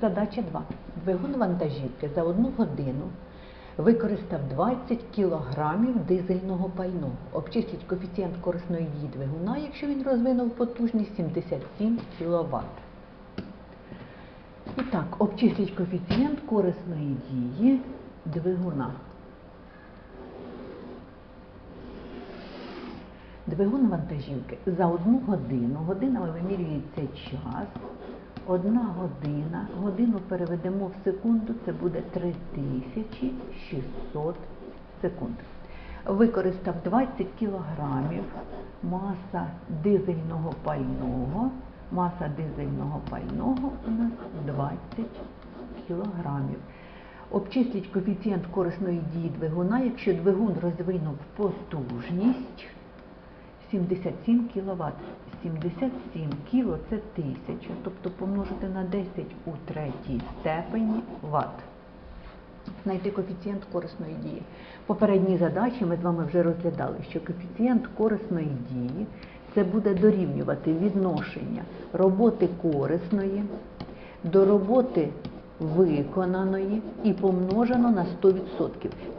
Задача 2. Двигун вантажівки за одну годину використав 20 кілограмів дизельного пального. Обчисліть коефіцієнт корисної дії двигуна, якщо він розвинув потужність 77 кВт. І так, обчисліть коефіцієнт корисної дії двигуна. Двигун вантажівки за одну годину. Годинами вимірюється час. Одна година. Годину переведемо в секунду, це буде 3600 секунд. Використав 20 кілограмів маса дизельного пального. Маса дизельного пального у нас 20 кілограмів. Обчисліть коефіцієнт корисної дії двигуна, якщо двигун розвинув потужність 77 кВт. 77 кіло це 1000, тобто помножити на 10 у третій степені ватт. Знайти коефіцієнт корисної дії. Попередні задачі ми з вами вже розглядали, що коефіцієнт корисної дії це буде дорівнювати відношення роботи корисної до роботи виконаної і помножено на 100%.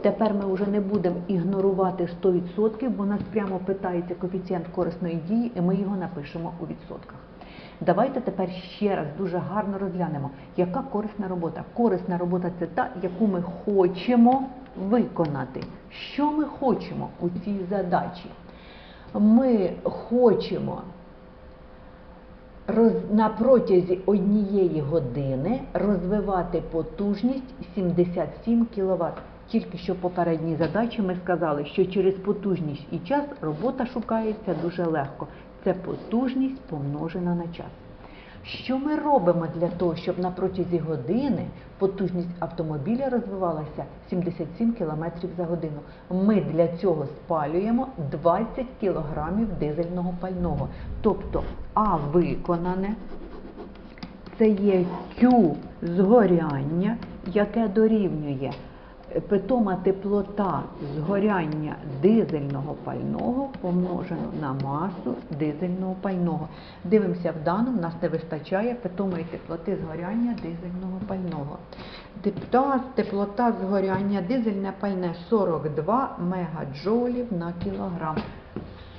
Тепер ми вже не будемо ігнорувати 100%, бо нас прямо питається коефіцієнт корисної дії, і ми його напишемо у відсотках. Давайте тепер ще раз дуже гарно розглянемо, яка корисна робота. Корисна робота це та, яку ми хочемо виконати. Що ми хочемо у цій задачі? Ми хочемо роз, на протязі однієї години розвивати потужність 77 кВт. Тільки що в попередній задачі ми сказали, що через потужність і час робота шукається дуже легко. Це потужність помножена на час. Що ми робимо для того, щоб на протязі години потужність автомобіля розвивалася 77 км за годину? Ми для цього спалюємо 20 кг дизельного пального. Тобто А виконане це є Q згоряння, яке дорівнює питома теплота згоряння дизельного пального помножено на масу дизельного пального. Дивимося в даному, нас не вистачає питомої теплоти згоряння дизельного пального. Теплота, теплота згоряння дизельне пальне 42 мегаджолів на кілограм.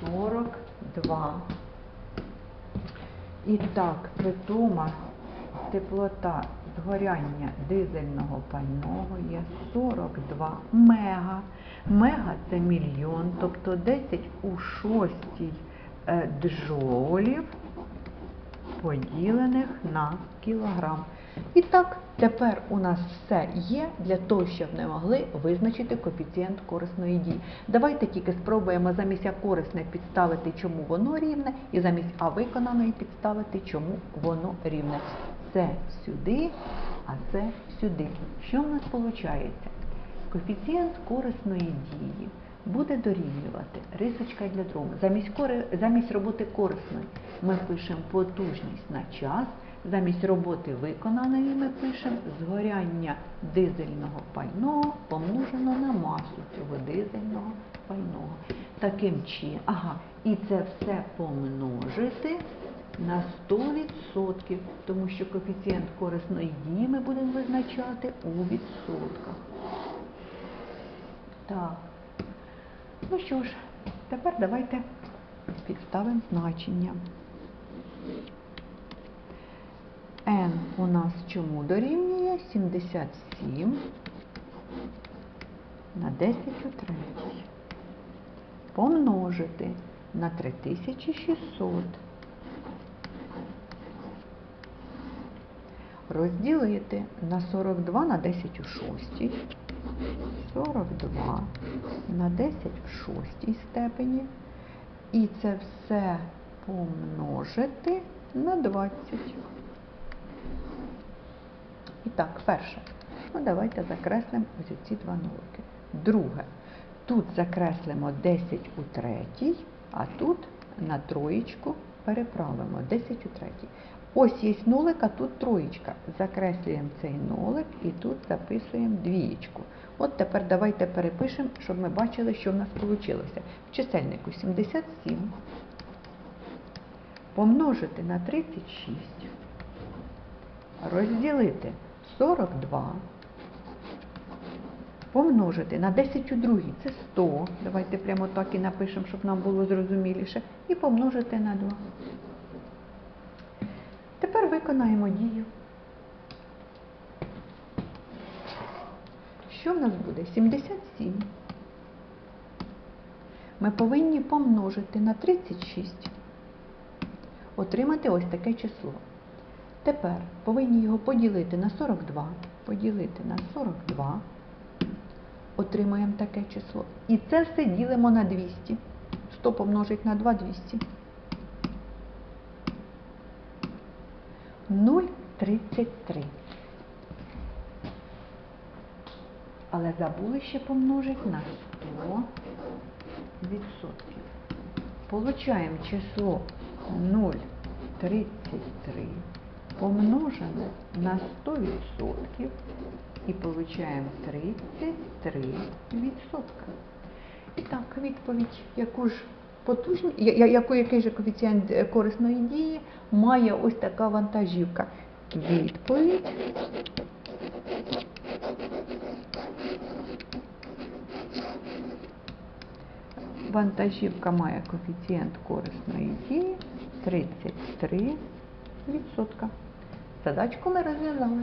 42. І так, питома теплота згоряння дизельного пального є 42 мега. Мега це мільйон, тобто 10 у шостій е, джолів поділених на кілограм. І так, тепер у нас все є для того, щоб ми могли визначити коефіцієнт корисної дії. Давайте тільки спробуємо замість А корисне підставити, чому воно рівне, і замість А виконаної підставити, чому воно рівне. Це сюди, а це сюди. Що в нас виходить? Коефіцієнт корисної дії буде дорівнювати рисочка для дрому. Замість, кори, замість роботи корисної ми пишемо потужність на час, замість роботи виконаної ми пишемо згоряння дизельного пального помножено на масу цього дизельного пального. Таким чином, ага, і це все помножити на 100%, тому що коефіцієнт корисної дії ми будемо визначати у відсотках. Так. Ну що ж, тепер давайте підставимо значення. n у нас чому дорівнює 77 на 10 у третій. Помножити на 3600. Розділити на 42 на 10 у шостій. 42 на 10 в шостій степені. І це все помножити на 20. І так, перше. Ну, давайте закреслимо ось ці два нолики. Друге. Тут закреслимо 10 у третій, а тут на троєчку переправимо 10 у третій. Ось є нулик, а тут троєчка. Закреслюємо цей нолик і тут записуємо двієчку. От тепер давайте перепишемо, щоб ми бачили, що в нас вийшло. В чисельнику 77 помножити на 36 розділити 42, помножити на 10 у другій, це 100. Давайте прямо так і напишемо, щоб нам було зрозуміліше. І помножити на 2. Тепер виконаємо дію. Що в нас буде? 77. Ми повинні помножити на 36. Отримати ось таке число. Тепер повинні його поділити на 42. Поділити на 42. Отримаємо таке число. І це все ділимо на 200. 100 помножить на 2 200. 0,33. Але забули ще помножити на 100 відсотків. Получаємо число 0,33 помножене на 100 відсотків і получаємо 33 відсотка. І так, відповідь, яку ж потужні, я- я- яку, який же коефіцієнт е, корисної дії має ось така вантажівка. Відповідь Вантажівка має коефіцієнт корисної дії 33%. Задачку ми розв'язали.